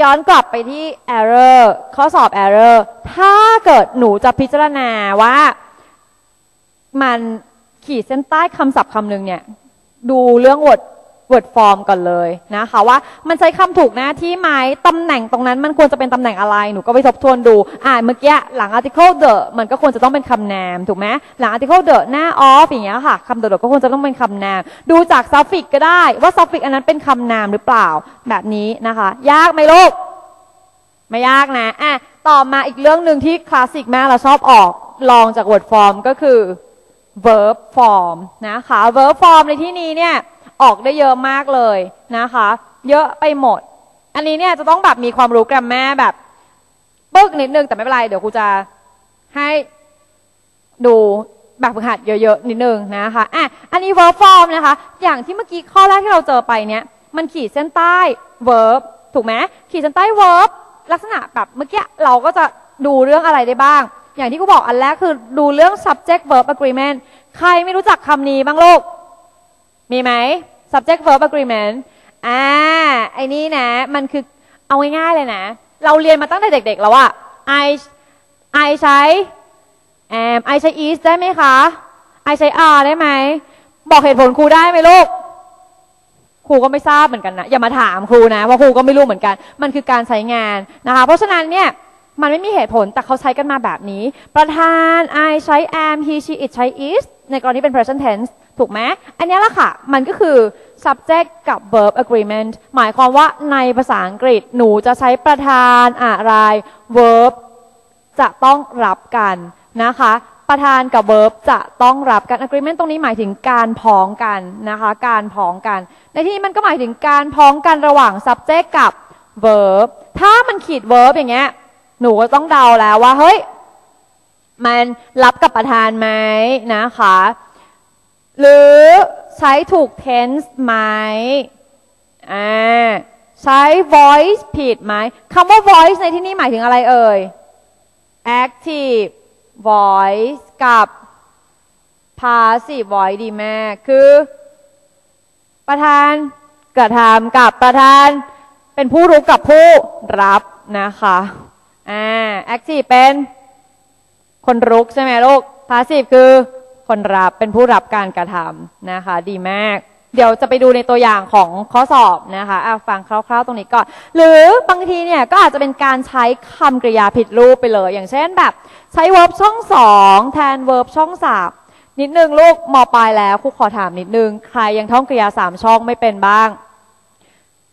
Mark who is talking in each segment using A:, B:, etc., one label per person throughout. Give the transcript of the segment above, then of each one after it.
A: ย้อนกลับไปที่ error ข้อสอบ error ถ้าเกิดหนูจะพิจารณาว่ามันขีดเส้นใต้คำศัพท์คำหนึ่งเนี่ย ดูเรื่อง word word form ก่อนเลยนะคะว่ามันใช้คำถูกหน้าที่ไหมตำแหน่งตรงนั้นมันควรจะเป็นตำแหน่งอะไร หนูก็ไปทบทวนดู อ่าเมื่อกี้หลัง article the มันก็ควรจะต้องเป็นคำนาม ถูกไหมหลัง article the หน้า of อย่างเงี้ยค่ะคำ the ก็ควรจะต้องเป็นคำนาม ดูจาก suffix ก็ได้ว่า suffix อันนั้นเป็นคำนามหรือเปล่าแบบนี้นะคะ ยากไหมลูกไม่ยากนะอะต่อมาอีกเรื่องหนึ่งที่คลาสสิกมากเราชอบออกลองจาก word form ก็คือ verb form นะคะ verb form ในที่นี้เนี่ย ออกได้เยอะมากเลยนะคะ เยอะไปหมด อันนี้เนี่ยจะต้องแบบมีความรู้แกรมแม่แบบปึ๊กนิดนึงแต่ไม่เป็นไร เดี๋ยวครูจะให้ดูแบบฝึกหัดเยอะๆนิดนึงนะคะอะอันนี้ verb form นะคะ อย่างที่เมื่อกี้ข้อแรกที่เราเจอไปเนี่ยมันขีดเส้นใต้ verb ถูกไหมขีดเส้นใต้ verb ลักษณะแบบเมื่อกี้เราก็จะดูเรื่องอะไรได้บ้าง อย่างที่กูบอกอันแรกคือดูเรื่อง subject verb agreement ใครไม่รู้จักคำนี้บ้างลูก มีไหม subject verb agreement อ่าไอ้นี่นะ มันคือเอาง่ายๆเลยนะ เราเรียนมาตั้งแต่เด็ก ๆ แล้วอะ I I ใช้ am I ใช้ is ได้ไหมคะ I ใช้ are ได้ไหม บอกเหตุผลครูได้ไหมลูก ครูก็ไม่ทราบเหมือนกันนะ อย่ามาถามครูนะ ว่าครูก็ไม่รู้เหมือนกัน มันคือการใช้งานนะคะ เพราะฉะนั้นเนี่ยมันไม่มีเหตุผลแต่เขาใช้กันมาแบบนี้ ประธาน I ใช้ am he she it ใช้ is ในกรณีเป็น present tense ถูกไหมอันนี้แหละค่ะ มันก็คือ subject กับ verb agreement หมายความว่าในภาษาอังกฤษหนูจะใช้ประธานอะไร verb จะต้องรับกันนะคะประธานกับ verb จะต้องรับกัน agreement ตรงนี้หมายถึงการพ้องกันนะคะ การพ้องกัน ในที่นี้มันก็หมายถึงการพ้องกันระหว่าง subject กับ verb ถ้ามันขีด verb อย่างเงี้ย หนูก็ต้องเดาแล้วว่า เฮ้ย มันรับกับประธานไหมนะคะ หรือใช้ถูก tense ไหมอ่าใช้ voice ผิดไหมคำว่า voice ในที่นี้หมายถึงอะไรเอ่ย active voice กับ passive voice ดีแม่คือ ประธานกระทำกับประธานเป็นผู้รู้กับผู้รับนะคะอ่า active เป็นคนรุกใช่ไหมลูก passive คือ คนรับเป็นผู้รับการกระทำนะคะ ดีมาก เดี๋ยวจะไปดูในตัวอย่างของข้อสอบนะคะอะฟังคร่าวๆตรงนี้ก่อน หรือบางทีเนี่ยก็อาจจะเป็นการใช้คำกริยาผิดรูปไปเลย อย่างเช่นแบบใช้ verb ช่องสองแทน verb ช่องสามนิดนึงลูกมปลายแล้วครูขอถามนิดนึง ใครยังท่องกริยาสามช่องไม่เป็นบ้าง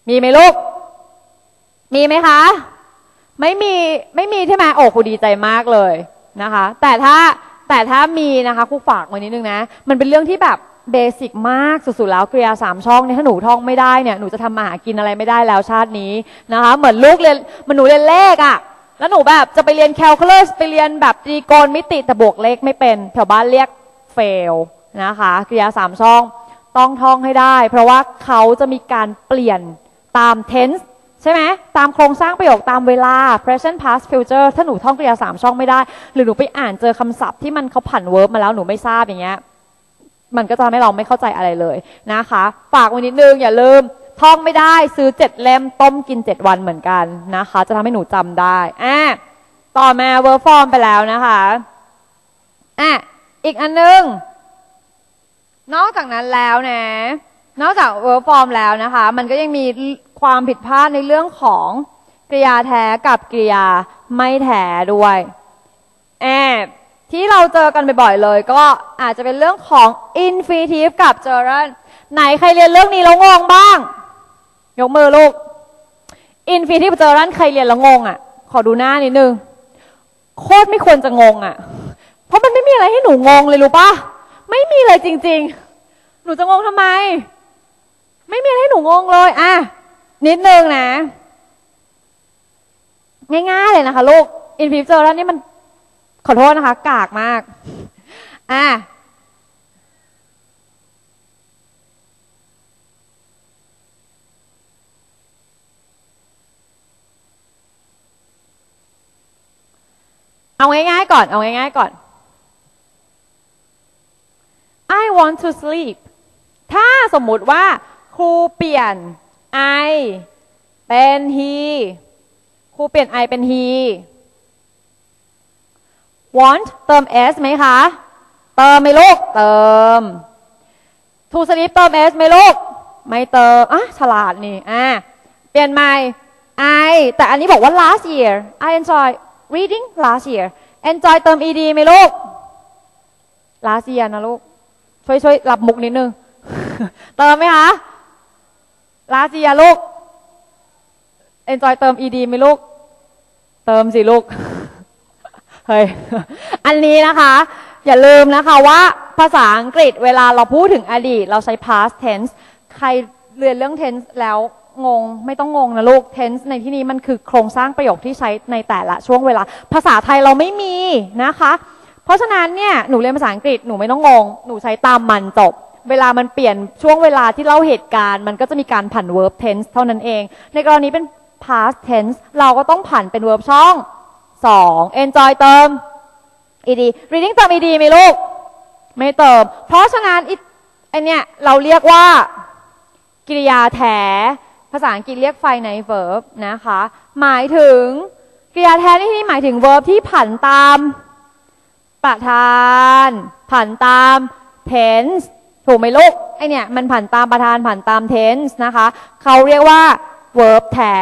A: มีไหมลูก มีไหมคะ ไม่มีไม่มีใช่ไหมโอ้ครูดีใจมากเลยนะคะ แต่ถ้า แต่ถ้ามีนะคะครูฝากไว้นิดนึงนะ มันเป็นเรื่องที่แบบเบสิกมากสุดๆแล้วกริยาสามช่องเนี่ยถ้าหนูท่องไม่ได้เนี่ยหนูจะทำมาหากินอะไรไม่ได้แล้วชาตินี้นะคะ เหมือนลูกเรียนมันหนูเรียนเลขอะ่ะแล้วหนูแบบจะไปเรียนแคลคูลัสไปเรียนแบบตรีโกณมิติแต่บวกเลขไม่เป็นแถวบ้านเรียกเฟลนะคะกริยาสามช่องต้องท่องให้ได้ เพราะว่าเขาจะมีการเปลี่ยนตาม tense ใช่ไหมตามโครงสร้างประโยคตามเวลา present past future ถ้าหนูท่องกริยาสามช่องไม่ได้ หรือหนูไปอ่านเจอคำศัพท์ที่มันเขาผันเวิร์บมาแล้วหนูไม่ทราบอย่างเงี้ยมันก็จะทำให้เราไม่เข้าใจอะไรเลยนะคะฝากไว้นิดนึงอย่าลืมท่องไม่ได้ซื้อเจ็ดเล่มต้มกินเจ็ดวันเหมือนกันนะคะ จะทำให้หนูจำได้อะต่อมาเวอร์ฟอร์มไปแล้วนะคะอะอีกอันนึง นอกจากนั้นแล้วนะนอกจากเวอร์ฟอร์มแล้วนะคะ มันก็ยังมี ความผิดพลาดในเรื่องของกริยาแท้กับกริยาไม่แท้ด้วยแอบที่เราเจอกันบ่อยๆเลย ก็อาจจะเป็นเรื่องของ infinitive กับ gerund ไหนใครเรียนเรื่องนี้แล้วงงบ้าง ยกมือลูก infinitive gerund ใครเรียนแล้วงงอะ ขอดูหน้านิดนึง โคตรไม่ควรจะงงอะ เพราะมันไม่มีอะไรให้หนูงงเลยรู้ปะไม่มีเลยจริง ๆ หนูจะงงทำไม ไม่มีอะไรให้หนูงงเลย อะ นิดนึงนะ ง่ายๆเลยนะคะลูก infinitive gerund นี่มันขอโทษนะคะ กากมาก อะเอาง่ายๆก่อน เอาง่ายๆก่อน I want to sleep ถ้าสมมุติว่าครูเปลี่ยน I เป็น he ครูเปลี่ยน I เป็น he want เติม s ไหมคะ เติมไหมลูก เติม to sleep เติม s ไหมลูก ไม่เติม อะ ฉลาดนี่ อะ เปลี่ยนใหม่ I แต่อันนี้บอกว่า last year I enjoy reading last year enjoy เติม ed ไหมลูก last year นะลูก ช่วยช่วยรับมุกนิดนึง เติมไหมคะ last year ลูก enjoy เติม ed ไหมลูก เติมสิลูก เฮ้ย อันนี้นะคะ อย่าลืมนะคะว่าภาษาอังกฤษเวลาเราพูดถึงอดีต เราใช้ past tense ใครเรียนเรื่อง tense แล้วงง ไม่ต้องงงนะลูก tense ในที่นี้มันคือโครงสร้างประโยคที่ใช้ในแต่ละช่วงเวลา ภาษาไทยเราไม่มีนะคะ เพราะฉะนั้นเนี่ย หนูเรียนภาษาอังกฤษ หนูไม่ต้องงง หนูใช้ตามมันจบ เวลามันเปลี่ยนช่วงเวลาที่เล่าเหตุการณ์ มันก็จะมีการผัน verb tense เท่านั้นเอง ในกรณีเป็น past tense เราก็ต้องผันเป็น verb ช่อง 2 enjoy เติม ed reading เติม ed ไหมลูก ไม่เติม เพราะฉะนั้นไอเนี่ยเราเรียกว่ากริยาแท้ภาษาอังกฤษเรียก finite verb นะคะ หมายถึงกริยาแท้ในที่นี้หมายถึง verb ที่ผันตาม ประธาน ผันตาม tense ถูกไหมลูกไอเนี่ยมันผันตามประธานผันตาม tense นะคะเขาเรียกว่า verb แท้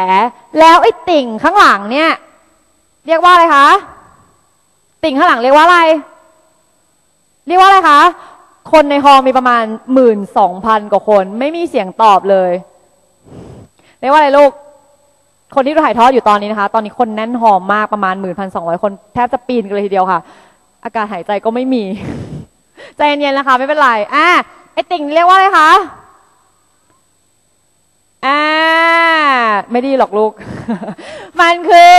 A: แล้วไอติ่งข้างหลังเนี่ย เรียกว่าอะไรคะ ติ่งข้างหลังเรียกว่าอะไร เรียกว่าอะไรคะ คนในฮอลมีประมาณหมื่นสองพันกว่าคน ไม่มีเสียงตอบเลย เรียกว่าอะไรลูก คนที่ถ่ายทอดอยู่ตอนนี้นะคะ ตอนนี้คนแน่นหอมมากประมาณหมื่นพันสองร้อยคน แทบจะปีนกันเลยทีเดียวค่ะ อากาศหายใจก็ไม่มี ใจเย็นๆนะคะ ไม่เป็นไรอะไอติ่งเรียกว่าอะไรคะอ่าไม่ดีหรอกลูก มันคือ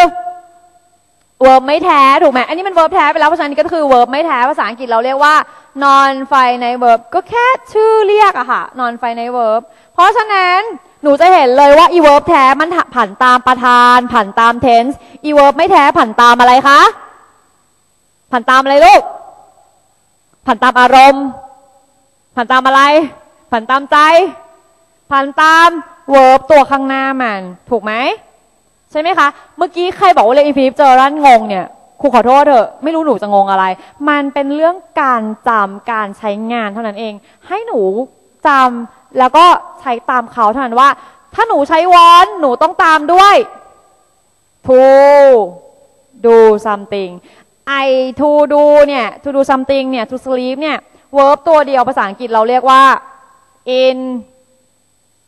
A: verb ไม่แท้ถูกไหมอันนี้มัน verb แท้ไปแล้วเพราะฉะนั้นก็คือ verb ไม่แท้ภาษาอังกฤษเราเรียกว่า non finite verb ก็แค่ชื่อเรียกอะค่ะ non finite verb เพราะฉะนั้นหนูจะเห็นเลยว่า e verb แท้มันผันตามประธานผันตาม tense e verb ไม่แท้ผันตามอะไรคะผันตามอะไรลูก ผันตามอารมณ์ผันตามอะไรผันตามใจผันตาม verb ตัวข้างหน้ามัน ถูกไหม ใช่ไหมคะ เมื่อกี้ใครบอกว่าเรียอินฟินิตเจอรันงงเนี่ยครูขอโทษเถอะไม่รู้หนูจะงงอะไร มันเป็นเรื่องการจำการใช้งานเท่านั้นเอง ให้หนูจำแล้วก็ใช้ตามเขาเท่านั้นว่า ถ้าหนูใช้วอนหนูต้องตามด้วย to do something I to do เนี่ย to do something เนี่ย to sleep เนี่ย verb ตัวเดียวภาษาอังกฤษเราเรียกว่า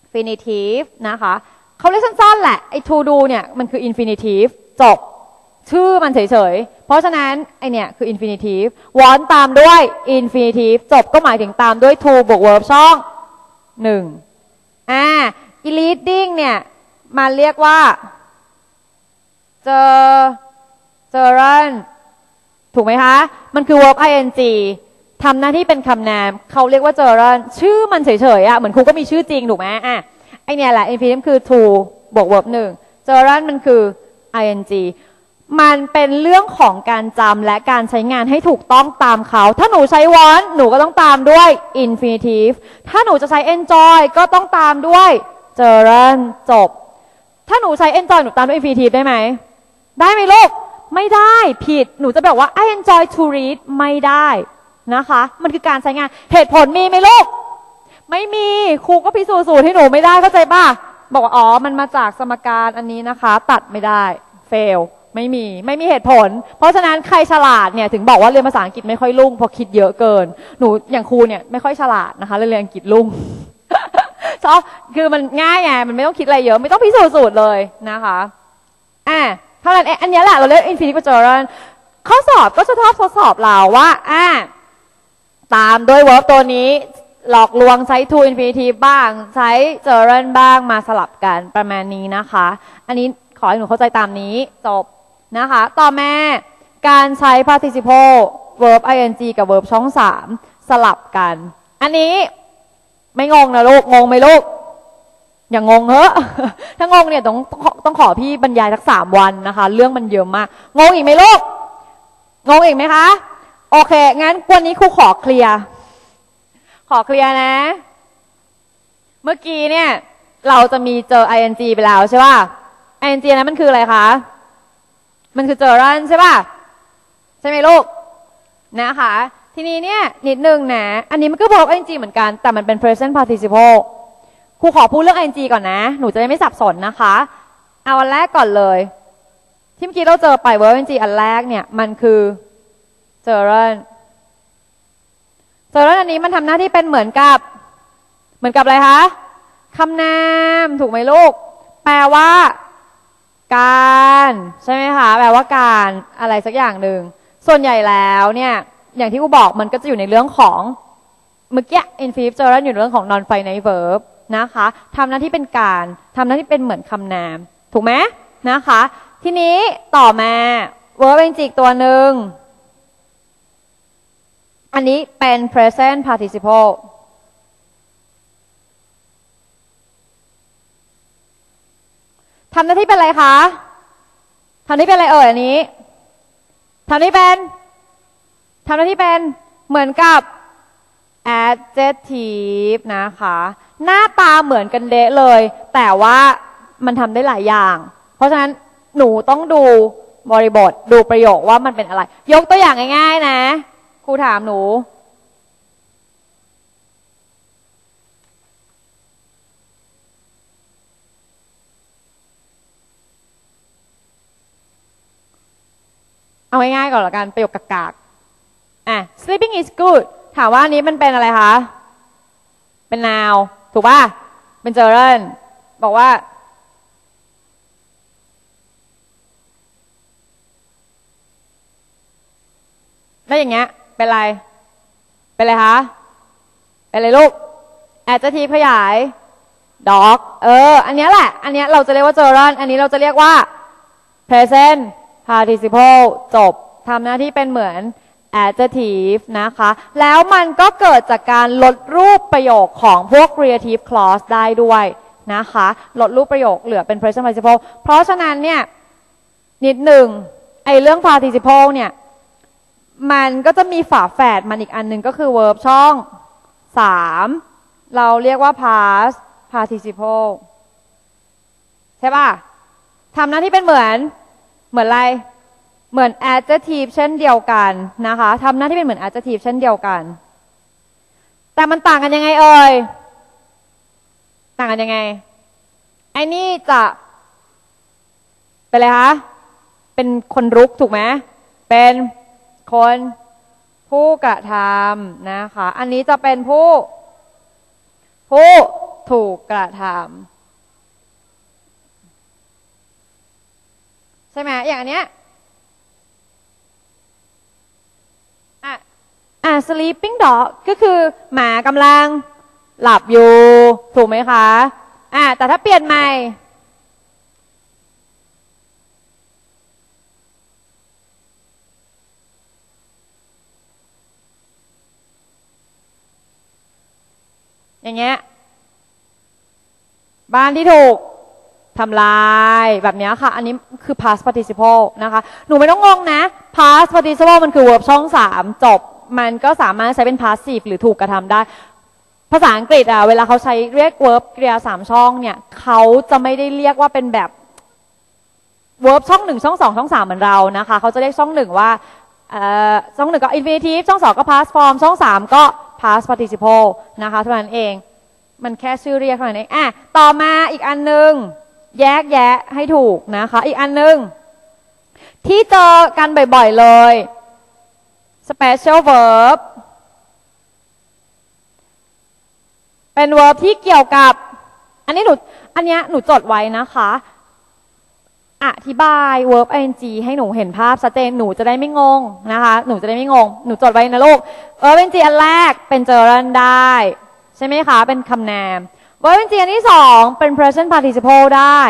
A: infinitive นะคะเขาเรียกสั้นๆแหละไอ้ to do เนี่ยมันคือ infinitive จบ ชื่อมันเฉยๆ เพราะฉะนั้นไอเนี่ยคือ infinitive want ตามด้วย infinitive จบก็หมายถึงตามด้วย to บวก verb ช่องหนึ่งอ่า leading เนี่ยมันเรียกว่า เจอเจอรัน ถูกไหมคะ มันคือ verb ing ทำหน้าที่เป็นคำนาม เขาเรียกว่าเจอรันชื่อมันเฉยๆอะเหมือนครูก็มีชื่อจริงถูกไหมอะไอเนี่ยแหละ infinitive คือ to บวก verb หนึ่งเจอรันมันคือ ing มันเป็นเรื่องของการจำและการใช้งานให้ถูกต้องตามเขา ถ้าหนูใช้ want หนูก็ต้องตามด้วย infinitive ถ้าหนูจะใช้ enjoy ก็ต้องตามด้วย gerund จบ ถ้าหนูใช้ enjoy หนูตามด้วย infinitive ได้ไหม ได้ไหมลูก ไม่ได้ผิดหนูจะบอกว่า I enjoy to read ไม่ได้นะคะ มันคือการใช้งานเหตุผลมีไหมลูก ไม่มีครูก็พิสูจน์สูตรให้หนูไม่ได้เข้าใจป่ะ บอกว่าอ๋อมันมาจากสมการอันนี้นะคะ ตัดไม่ได้ fail ไม่มีไม่มีเหตุผล เพราะฉะนั้นใครฉลาดเนี่ยถึงบอกว่าเรียนภาษาอังกฤษไม่ค่อยลุ่งเพราะคิดเยอะเกิน หนูอย่างครูเนี่ยไม่ค่อยฉลาดนะคะเรียนอังกฤษลุ่งชอบคือมันง่ายไงมันไม่ต้องคิดอะไรเยอะ ไม่ต้องพิสูจน์สูตรเลยนะคะอะ เท่านั้นเองอันนี้แหละเราเรียก infinite majority ข้อสอบก็จะชอบทดสอบเราว่าอะตามด้วย verb ตัวนี้หลอกลวงใช้ to infinitive บ้าง ใช้ gerund บ้างมาสลับกันประมาณนี้นะคะ อันนี้ขอให้หนูเข้าใจตามนี้จบนะคะ ต่อแม่การใช้ participle verb ing กับ verb ช่อง3สลับกัน อันนี้ไม่งงนะลูก งงไหมลูก อย่างงงเหอะถ้างงเนี่ยต้องต้องขอพี่บรรยายสักสามวันนะคะ เรื่องมันเยอะมาก งงอีกไหมลูก งงอีกไหมคะ โอเค งั้นวันนี้ครูขอเคลียร์ขอเคลียร์นะ เมื่อกี้เนี่ย เราจะมีเจอ ing ไปแล้วใช่ป่ะ ing นั้นมันคืออะไรคะ มันคือเจอรันใช่ป่ะ ใช่ไหมลูก นะคะ ทีนี้เนี่ยนิดนึงนะ อันนี้มันก็บอก ing เหมือนกัน แต่มันเป็น present participle ครูขอพูดเรื่อง ing ก่อนนะ หนูจะได้ไม่สับสนนะคะ เอาอันแรกก่อนเลย ที่เมื่อกี้เราเจอไป verb ing อันแรกเนี่ย มันคือเจอรันเจอรันอันนี้มันทำหน้าที่เป็นเหมือนกับ เหมือนกับอะไรคะคำนามถูกไหมลูก แปลว่า การใช่ไหมคะ แปลว่าการอะไรสักอย่างหนึ่ง ส่วนใหญ่แล้วเนี่ย อย่างที่กูบอกมันก็จะอยู่ในเรื่องของเมื่อกี้ infinitive gerund อยู่ในเรื่องของ non finite verb นะคะทำหน้าที่เป็นการทำหน้าที่เป็นเหมือนคำนาม ถูกไหมนะคะ ทีนี้ต่อมา verb เป็นจิกตัวหนึ่ง อันนี้เป็น present participle ทำหน้าที่เป็นอะไรคะทำหน้าที่เป็นอะไรเอ่ยอันนี้ทำหน้าที่เป็นทำหน้าที่เป็นเหมือนกับ adjective นะคะ หน้าตาเหมือนกันเดะเลย แต่ว่ามันทำได้หลายอย่าง เพราะฉะนั้นหนูต้องดูบริบทดูประโยคว่ามันเป็นอะไร ยกตัวอย่างง่าย ๆ นะครูถามหนู เอาง่ายๆก่อนละกันประโยคกากๆอะ sleeping is good ถามว่านนี้มันเป็นอะไรคะ เป็น now ถูกป่ะเป็น gerund บอกว่าแล้อย่างเงี้ย เป็นไร เป็นไรคะเป็นไรลูก adjective ขยาย dog เออ อันนี้แหละ อันนี้เราจะเรียกว่า gerund อันนี้เราจะเรียกว่า present participle จบทำหน้าที่เป็นเหมือน adjective นะคะ แล้วมันก็เกิดจากการลดรูปประโยคของพวก creative clause ได้ด้วยนะคะ ลดรูปประโยคเหลือเป็น present participle เพราะฉะนั้นเนี่ย นิดหนึ่งไอเรื่อง participle เนี่ย มันก็จะมีฝาแฝดมันอีกอันหนึ่งก็คือ verb ช่อง 3 เราเรียกว่า past participle ใช่ป่ะทำหน้าที่เป็นเหมือนเหมือนอะไร เหมือน adjective เช่นเดียวกันนะคะทำหน้าที่เป็นเหมือน adjective เช่นเดียวกัน แต่มันต่างกันยังไงเอ่ย ต่างกันยังไง ไอ้นี่จะเป็นอะไรคะ เป็นคนรุกถูกไหม เป็นคนผู้กระทำนะคะ อันนี้จะเป็นผู้ ผู้ถูกกระทำใช่ไหมอย่างอันเนี้ยอะ อะ sleeping dog ก็คือหมากำลังหลับอยู่ ถูกไหมคะ อะแต่ถ้าเปลี่ยนใหม่ อย่างเงี้ย บ้านที่ถูกทำลายแบบนี้ค่ะ อันนี้คือ past participle นะคะ หนูไม่ต้องงงนะ past participle มันคือ verb ช่องสามจบ มันก็สามารถใช้เป็น passive หรือถูกกระทำได้ ภาษาอังกฤษอะเวลาเขาใช้เรียก verb กริยาสามช่องเนี่ยเขาจะไม่ได้เรียกว่าเป็นแบบ verb ช่องหนึ่งช่องสองช่องสามเหมือนเรานะคะเขาจะเรียกช่องหนึ่งว่าช่องหนึ่งก็ infinitive ช่องสองก็ past form ช่องสามก็ past participle นะคะเท่านั้นเองมันแค่ชื่อเรียกเท่านั้นเองอะต่อมาอีกอันหนึ่งแยกแยะให้ถูกนะคะ อีกอันหนึ่งที่เจอกันบ่อยๆเลย special verb เป็น verb ที่เกี่ยวกับ อันนี้หนู อันนี้หนูจดไว้นะคะ อธิบาย verb ing ให้หนูเห็นภาพชัดเจน หนูจะได้ไม่งงนะคะ หนูจะได้ไม่งง หนูจดไว้นะลูก verb ing อันแรกเป็นเจอรันได้ ใช่ไหมคะ เป็นคำนาม verb ing อันที่สองเป็น present participle ได้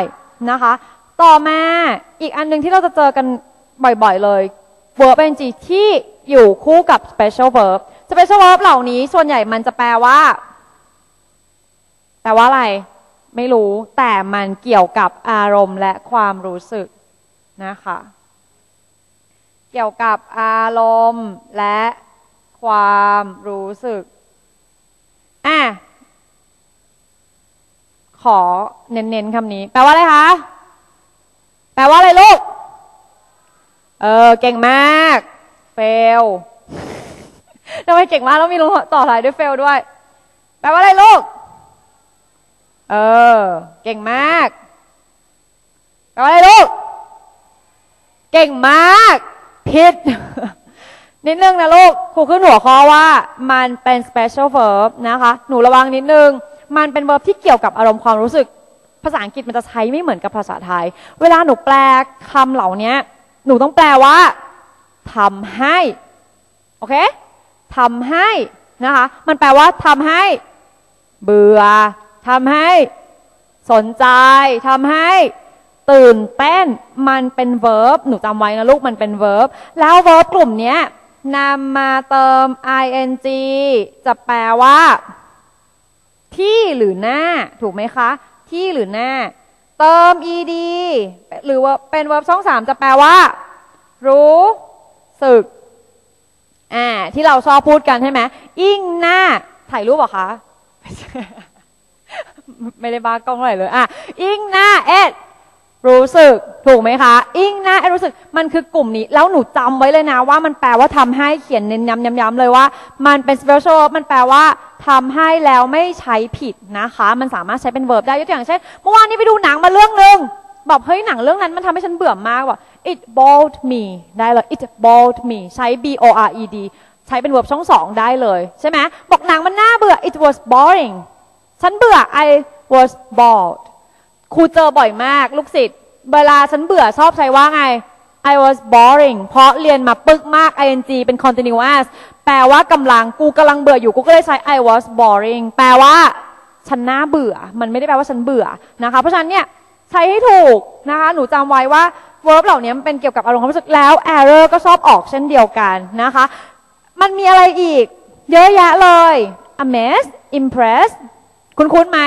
A: นะคะ ต่อมาอีกอันหนึ่งที่เราจะเจอกันบ่อยๆเลย verb ing ที่ อยู่คู่กับ special verb special verb เหล่านี้ส่วนใหญ่มันจะแปลว่า แปลว่าอะไร ไม่รู้ แต่มันเกี่ยวกับอารมณ์และความรู้สึกนะคะ เกี่ยวกับอารมณ์และความรู้สึกอะขอเน้นๆคำนี้ แปลว่าอะไรคะ แปลว่าอะไรลูก เออ เก่งมาก เฟลทำไมเก่งมากแล้วมีลงต่อท้ายด้วยเฟลด้วย แปลว่าอะไรลูก เออ เก่งมาก แปลว่าอะไรลูก เก่งมากผิดนิดนึงนะลูก ครูขึ้นหัวข้อว่ามันเป็น special verb นะคะ หนูระวังนิดนึง มันเป็น verb ที่เกี่ยวกับอารมณ์ความรู้สึก ภาษาอังกฤษมันจะใช้ไม่เหมือนกับภาษาไทย เวลาหนูแปลคำเหล่านี้หนูต้องแปลว่า ทำให้ โอเคทำให้นะคะ มันแปลว่าทำให้ เบื่อทำให้ สนใจทำให้ ตื่นเต้น มันเป็น verb หนูจำไว้นะลูกมันเป็น verb แล้ว verb กลุ่มนี้นำมาเติม ing จะแปลว่า ที่หรือหน้า ถูกไหมคะ ที่หรือหน้า เติม ed หรือว่าเป็น verb ช่องสามจะแปลว่า รู้ึกอ่าที่เราชอบพูดกันใช่ไหมอิงหน้าถ่ายรูปเหรอคะไม่ได้บ้ากล้องเท่าไรเลยอะอิงหน้าเอ็ดรู้สึกถูกไหมคะ อิงหน้าเอรู้สึกมันคือกลุ่มนี้ แล้วหนูจำไว้เลยนะว่ามันแปลว่าทำให้เขียนเน้นย้ำย้ำๆเลยว่า มันเป็น special verb มันแปลว่าทำให้แล้วไม่ใช้ผิดนะคะ มันสามารถใช้เป็น verb ได้ยกตัวอย่างเช่นเมื่อวานนี้ไปดูหนังมาเรื่องหนึ่ง บอกเฮ้ยหนังเรื่องนั้นมันทำให้ฉันเบื่อมากว่ะ it bored me ได้เลย it bored me ใช้ b o r e d ใช้เป็น verb ช่องสองได้เลยใช่ไหมบอกหนังมันน่าเบื่อ it was boring ฉันเบื่อ I was bored ครูเจอบ่อยมากลูกศิษย์เวลาฉันเบื่อชอบใช้ว่าไง I was boring เพราะเรียนมาปึกมาก ing เป็น continuous แปลว่ากำลังกูกำลังเบื่ออยู่กูก็เลยใช้ I was boring แปลว่าฉันน่าเบื่อ มันไม่ได้แปลว่าฉันเบื่อนะคะ เพราะฉะนั้นเนี่ย ใช้ให้ถูกนะคะ หนูจำไว้ว่า verb เหล่านี้มันเป็นเกี่ยวกับอารมณ์ความรู้สึกแล้ว error ก็ชอบออกเช่นเดียวกันนะคะ มันมีอะไรอีก เยอะแยะเลย amaze impress คุณคุ้นไหม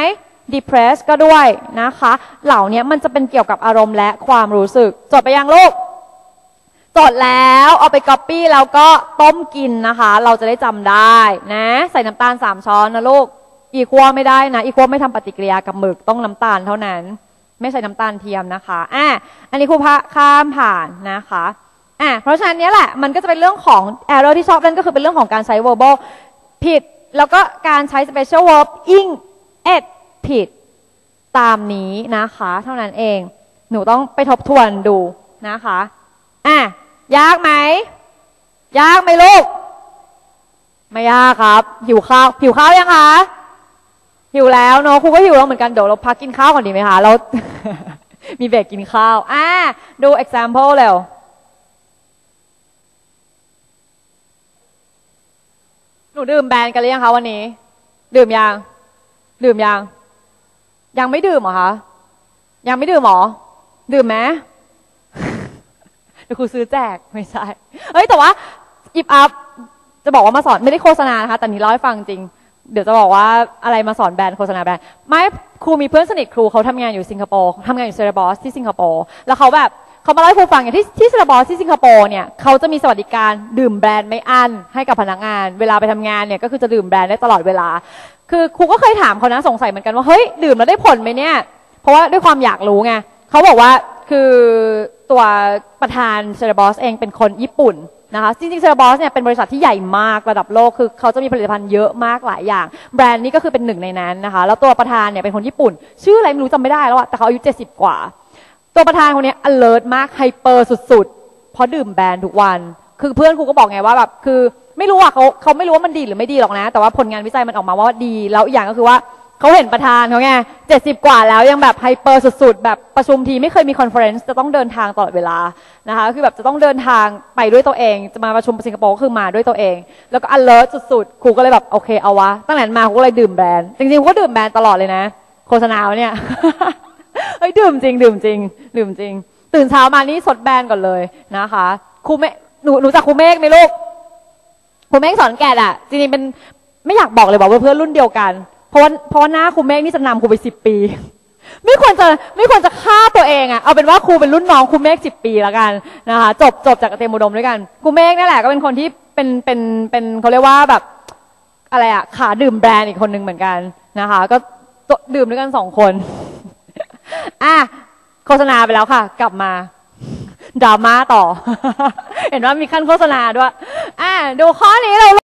A: depress ก็ด้วยนะคะ เหล่านี้มันจะเป็นเกี่ยวกับอารมณ์และความรู้สึก จดไปยังลูกจดแล้วเอาไปก๊อปปี้แล้วก็ต้มกินนะคะ เราจะได้จำได้นะ ใส่น้ำตาลสามช้อนนะลูก อีคัวไม่ได้นะ อีคัวไม่ทำปฏิกิริยากับหมึกต้องน้ำตาลเท่านั้น ไม่ใส่น้ำตาลเทียมนะคะอะอันนี้ครูพระข้ามผ่านนะคะอะเพราะฉะนั้นเนี้ยแหละมันก็จะเป็นเรื่องของ error ที่ชอบเล่นก็คือเป็นเรื่องของการใช้ verbal ผิด แล้วก็การใช้ special verb ing it ผิดตามนี้นะคะ เท่านั้นเอง หนูต้องไปทบทวนดูนะคะอะยากไหม ยากไหมลูก ไม่ยากครับ หิวข้าวหิวข้าวยังคะ หิวแล้วเนาะครูก็หิวแล้วเหมือนกันเดี๋ยวเราพักกินข้าวก่อนดีไหมคะเรา มีเบรกกินข้าวอะดู example เร็วหนูดื่มแบรนด์กันหรือยังคะวันนี้ ดื่มยังดื่มยังยังไม่ดื่มเหรอคะยังไม่ดื่มหรอ ดื่มไหมเดี๋ยวครูซื้อแจกไม่ใช่เฮ้ยแต่ว่าอิบอัพจะบอกว่ามาสอนไม่ได้โฆษณานะคะแต่นี้เล่าให้ฟังจริง เดี๋ยวจะบอกว่าอะไรมาสอนแบรนด์โฆษณาแบรนด์ไม่ครูมีเพื่อนสนิทครูเขาทำงานอยู่สิงคโปร์ทำงานอยู่เซราบอสที่สิงคโปร์แล้วเขาแบบเขามาเล่าให้ครูฟังอย่างที่ที่เซราบอสที่สิงคโปร์เนี่ยเขาจะมีสวัสดิการดื่มแบรนด์ไม่อั้นให้กับพนักงาน เวลาไปทำงานเนี่ยก็คือจะดื่มแบรนด์ได้ตลอดเวลา คือครูก็เคยถามเขานะสงสัยเหมือนกันว่าเฮ้ยดื่มแล้วได้ผลไหมเนี่ยเพราะว่าด้วยความอยากรู้ไงเขาบอกว่าคือตัวประธานเซราบอสเองเป็นคนญี่ปุ่น นะคะจริงๆเซราบอสเนี่ยเป็นบริษัทที่ใหญ่มากระดับโลกคือเขาจะมีผลิตภัณฑ์เยอะมากหลายอย่าง แบรนด์นี้ก็คือเป็นหนึ่งในนั้นนะคะแล้วตัวประธานเนี่ยเป็นคนญี่ปุ่น ชื่ออะไรไม่รู้จำไม่ได้แล้วอะแต่เขาอายุ70 กว่า ตัวประธานคนนี้ alert มากไฮเปอร์สุดๆเพราะดื่มแบรนด์ทุกวัน คือเพื่อนครูก็บอกไงว่าแบบคือไม่รู้อะเขาเขาไม่รู้ว่ามันดีหรือไม่ดีหรอกนะ แต่ว่าผลงานวิจัยมันออกมาว่าดีแล้วอีกอย่างก็คือว่า เขาเห็นประธานเขาไงเจ็ดสิบกว่าแล้วยังแบบไฮเปอร์สุดๆ แบบประชุมทีไม่เคยมีคอนเฟอเรนซ์จะต้องเดินทางตลอดเวลานะคะคือแบบจะต้องเดินทางไปด้วยตัวเอง จะมาประชุมสิงคโปร์ก็คือมาด้วยตัวเอง แล้วก็ alert สุดๆครูก็เลยแบบโอเคเอาวะตั้งแต่มาครูก็เลยดื่มแบรนด์จริงๆครูก็ดื่มแบรนด์ตลอดเลยนะ โฆษณาเนี่ยเฮ้ยดื่มจริง ดื่มจริง ดื่มจริง ตื่นเช้ามานี่สดแบรนด์ก่อนเลยนะคะครูเมฆหนูหนูจากครูเมฆไหมลูกครูเมฆสอนแกดอะจริงๆเป็นไม่อยากบอกเลยบอกว่าเพื่อนรุ่นเดียวกัน เพราะว่าเพราะว่าหน้าครูเมฆนี่จะนำครูไปสิบปี ไม่ควรจะไม่ควรจะฆ่าตัวเองอะเอาเป็นว่าครูเป็นรุ่นน้องครูเมฆสิบปีแล้วกันนะคะจบจบจากเตรียมอุดมด้วยกันครูเมฆนั่นแหละก็เป็นคนที่เป็นเป็นเป็นเขาเรียกว่าแบบอะไรอะขาดื่มแบรนด์อีกคนหนึ่งเหมือนกันนะคะ ก็ดื่มด้วยกันสองคนอะโฆษณาไปแล้วค่ะ กลับมาดราม่าต่อ เห็นว่ามีขั้นโฆษณาด้วย อ่า ดูข้อนี้เรา